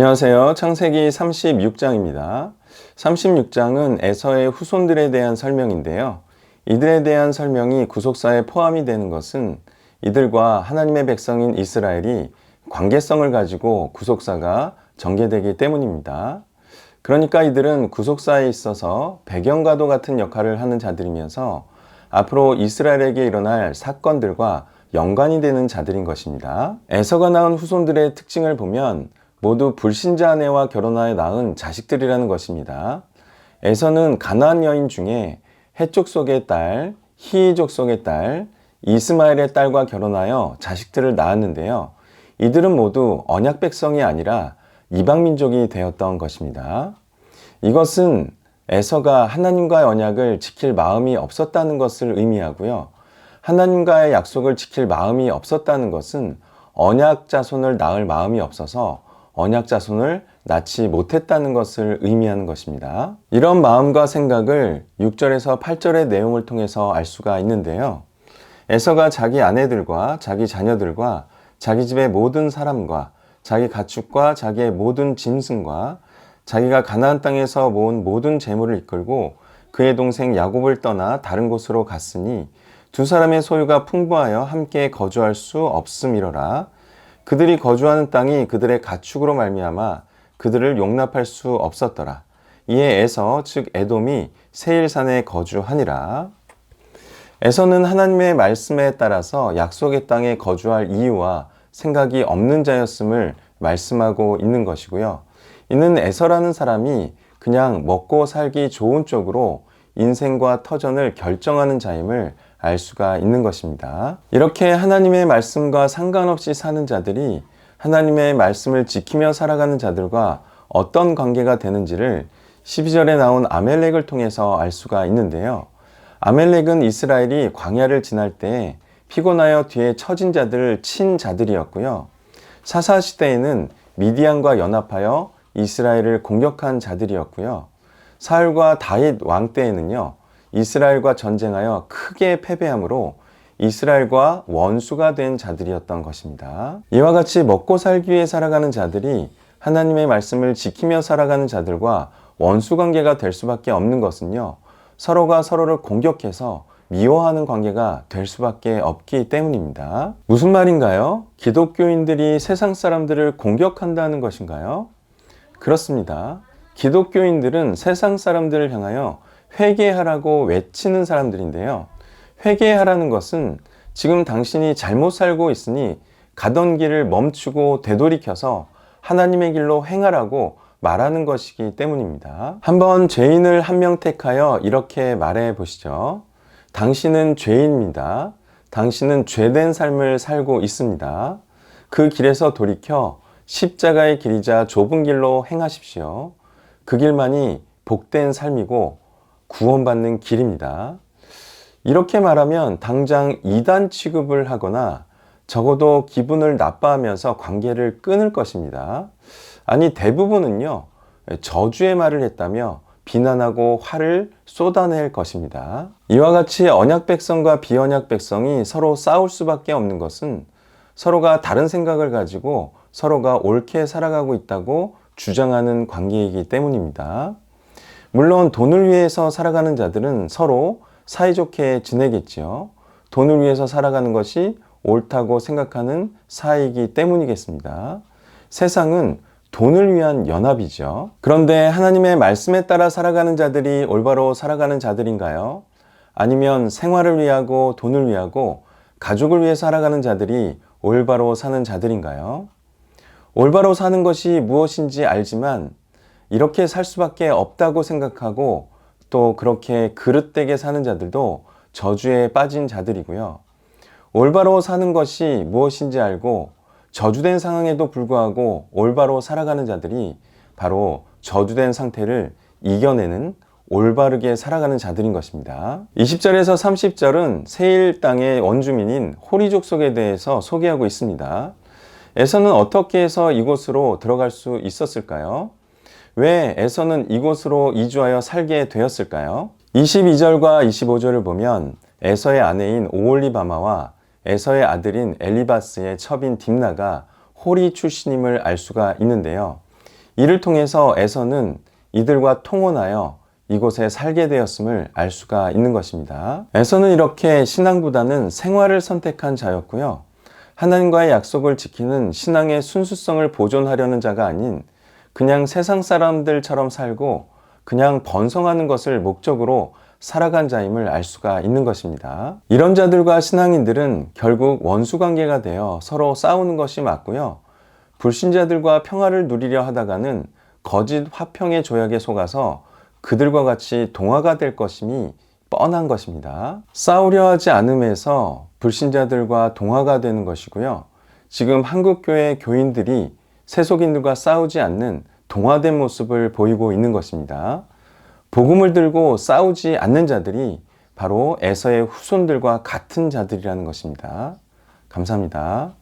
안녕하세요. 창세기 36장입니다. 36장은 에서의 후손들에 대한 설명인데요. 이들에 대한 설명이 구속사에 포함이 되는 것은 이들과 하나님의 백성인 이스라엘이 관계성을 가지고 구속사가 전개되기 때문입니다. 그러니까 이들은 구속사에 있어서 배경과도 같은 역할을 하는 자들이면서 앞으로 이스라엘에게 일어날 사건들과 연관이 되는 자들인 것입니다. 에서가 낳은 후손들의 특징을 보면 모두 불신자 아내와 결혼하여 낳은 자식들이라는 것입니다. 에서는 가나안 여인 중에 해족 속의 딸, 히이족 속의 딸, 이스마엘의 딸과 결혼하여 자식들을 낳았는데요. 이들은 모두 언약 백성이 아니라 이방 민족이 되었던 것입니다. 이것은 에서가 하나님과의 언약을 지킬 마음이 없었다는 것을 의미하고요. 하나님과의 약속을 지킬 마음이 없었다는 것은 언약 자손을 낳을 마음이 없어서 언약 자손을 낳지 못했다는 것을 의미하는 것입니다. 이런 마음과 생각을 6절에서 8절의 내용을 통해서 알 수가 있는데요. 에서가 자기 아내들과 자기 자녀들과 자기 집의 모든 사람과 자기 가축과 자기의 모든 짐승과 자기가 가나안 땅에서 모은 모든 재물을 이끌고 그의 동생 야곱을 떠나 다른 곳으로 갔으니 두 사람의 소유가 풍부하여 함께 거주할 수 없음이로라. 그들이 거주하는 땅이 그들의 가축으로 말미암아 그들을 용납할 수 없었더라. 이에 에서 즉 에돔이 세일산에 거주하니라. 에서는 하나님의 말씀에 따라서 약속의 땅에 거주할 이유와 생각이 없는 자였음을 말씀하고 있는 것이고요. 이는 에서라는 사람이 그냥 먹고 살기 좋은 쪽으로 인생과 터전을 결정하는 자임을 알 수가 있는 것입니다. 이렇게 하나님의 말씀과 상관없이 사는 자들이 하나님의 말씀을 지키며 살아가는 자들과 어떤 관계가 되는지를 12절에 나온 아멜렉을 통해서 알 수가 있는데요. 아멜렉은 이스라엘이 광야를 지날 때 피곤하여 뒤에 처진 자들을 친 자들이었고요. 사사 시대에는 미디안과 연합하여 이스라엘을 공격한 자들이었고요. 사울과 다윗 왕 때에는요. 이스라엘과 전쟁하여 크게 패배함으로 이스라엘과 원수가 된 자들이었던 것입니다. 이와 같이 먹고 살기 위해 살아가는 자들이 하나님의 말씀을 지키며 살아가는 자들과 원수 관계가 될 수밖에 없는 것은요. 서로가 서로를 공격해서 미워하는 관계가 될 수밖에 없기 때문입니다. 무슨 말인가요? 기독교인들이 세상 사람들을 공격한다는 것인가요? 그렇습니다. 기독교인들은 세상 사람들을 향하여 회개하라고 외치는 사람들인데요. 회개하라는 것은 지금 당신이 잘못 살고 있으니 가던 길을 멈추고 되돌이켜서 하나님의 길로 행하라고 말하는 것이기 때문입니다. 한번 죄인을 한 명 택하여 이렇게 말해 보시죠. 당신은 죄인입니다. 당신은 죄된 삶을 살고 있습니다. 그 길에서 돌이켜 십자가의 길이자 좁은 길로 행하십시오. 그 길만이 복된 삶이고 구원받는 길입니다. 이렇게 말하면 당장 이단 취급을 하거나 적어도 기분을 나빠하면서 관계를 끊을 것입니다. 아니, 대부분은요, 저주의 말을 했다며 비난하고 화를 쏟아낼 것입니다. 이와 같이 언약 백성과 비언약 백성이 서로 싸울 수밖에 없는 것은 서로가 다른 생각을 가지고 서로가 옳게 살아가고 있다고 주장하는 관계이기 때문입니다. 물론 돈을 위해서 살아가는 자들은 서로 사이좋게 지내겠지요. 돈을 위해서 살아가는 것이 옳다고 생각하는 사이이기 때문이겠습니다. 세상은 돈을 위한 연합이죠. 그런데 하나님의 말씀에 따라 살아가는 자들이 올바로 살아가는 자들인가요? 아니면 생활을 위하고 돈을 위하고 가족을 위해 살아가는 자들이 올바로 사는 자들인가요? 올바로 사는 것이 무엇인지 알지만 이렇게 살 수밖에 없다고 생각하고 또 그렇게 그릇되게 사는 자들도 저주에 빠진 자들이고요. 올바로 사는 것이 무엇인지 알고 저주된 상황에도 불구하고 올바로 살아가는 자들이 바로 저주된 상태를 이겨내는 올바르게 살아가는 자들인 것입니다. 20절에서 30절은 세일 땅의 원주민인 호리족 속에 대해서 소개하고 있습니다. 에서는 어떻게 해서 이곳으로 들어갈 수 있었을까요? 왜 에서는 이곳으로 이주하여 살게 되었을까요? 22절과 25절을 보면 에서의 아내인 오올리바마와 에서의 아들인 엘리바스의 첩인 딥나가 호리 출신임을 알 수가 있는데요. 이를 통해서 에서는 이들과 통혼하여 이곳에 살게 되었음을 알 수가 있는 것입니다. 에서는 이렇게 신앙보다는 생활을 선택한 자였고요. 하나님과의 약속을 지키는 신앙의 순수성을 보존하려는 자가 아닌 그냥 세상 사람들처럼 살고 그냥 번성하는 것을 목적으로 살아간 자임을 알 수가 있는 것입니다. 이런 자들과 신앙인들은 결국 원수 관계가 되어 서로 싸우는 것이 맞고요. 불신자들과 평화를 누리려 하다가는 거짓 화평의 조약에 속아서 그들과 같이 동화가 될 것임이 뻔한 것입니다. 싸우려 하지 않음에서 불신자들과 동화가 되는 것이고요. 지금 한국교회 교인들이 세속인들과 싸우지 않는 동화된 모습을 보이고 있는 것입니다. 복음을 들고 싸우지 않는 자들이 바로 에서의 후손들과 같은 자들이라는 것입니다. 감사합니다.